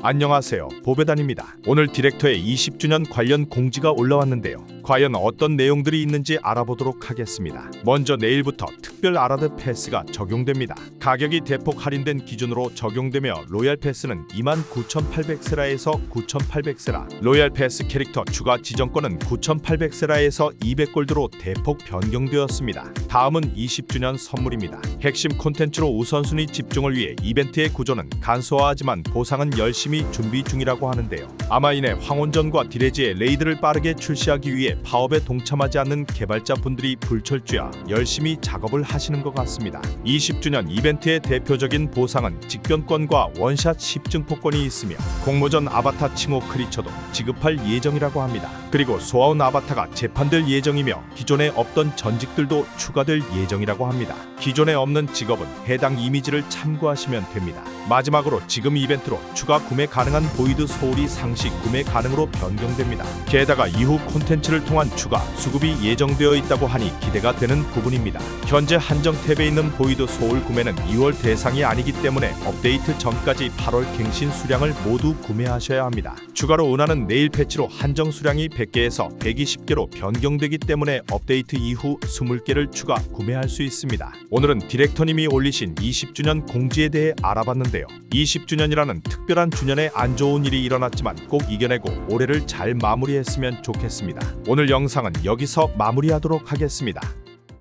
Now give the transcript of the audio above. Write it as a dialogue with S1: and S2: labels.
S1: 안녕하세요. 보배단입니다. 오늘 디렉터의 20주년 관련 공지가 올라왔는데요. 과연 어떤 내용들이 있는지 알아보도록 하겠습니다. 먼저 내일부터 특별 아라드 패스가 적용됩니다. 가격이 대폭 할인된 기준으로 적용되며 로얄 패스는 29,800세라에서 9,800세라, 로얄 패스 캐릭터 추가 지정권은 9,800세라에서 200골드로 대폭 변경되었습니다. 다음은 20주년 선물입니다. 핵심 콘텐츠로 우선순위 집중을 위해 이벤트의 구조는 간소화하지만 보상은 열심히 준비 중이라고 하는데요. 아마 이내 황혼전과 디레지의 레이드를 빠르게 출시하기 위해 파업에 동참하지 않는 개발자분들이 불철주야 열심히 작업을 하시는 것 같습니다. 20주년 이벤트의 대표적인 보상은 직변권과 원샷 10증포권이 있으며 공모전 아바타 칭호 크리처도 지급할 예정이라고 합니다. 그리고 소아온 아바타가 재판될 예정이며 기존에 없던 전직들도 추가될 예정이라고 합니다. 기존에 없는 직업은 해당 이미지를 참고하시면 됩니다. 마지막으로 지금 이벤트로 추가 구매 가능한 보이드 소울이 상시 구매 가능으로 변경됩니다. 게다가 이후 콘텐츠를 통한 추가 수급이 예정되어 있다고 하니 기대가 되는 부분입니다. 현재 한정 탭에 있는 보이드 소울 구매는 2월 대상이 아니기 때문에 업데이트 전까지 8월 갱신 수량을 모두 구매하셔야 합니다. 추가로 은하는 내일 패치로 한정 수량이 100개에서 120개로 변경되기 때문에 업데이트 이후 20개를 추가 구매할 수 있습니다. 오늘은 디렉터님이 올리신 20주년 공지에 대해 알아봤는데요. 20주년이라는 특별한 주년에 안 좋은 일이 일어났지만 꼭 이겨내고 올해를 잘 마무리했으면 좋겠습니다. 오늘 영상은 여기서 마무리하도록 하겠습니다.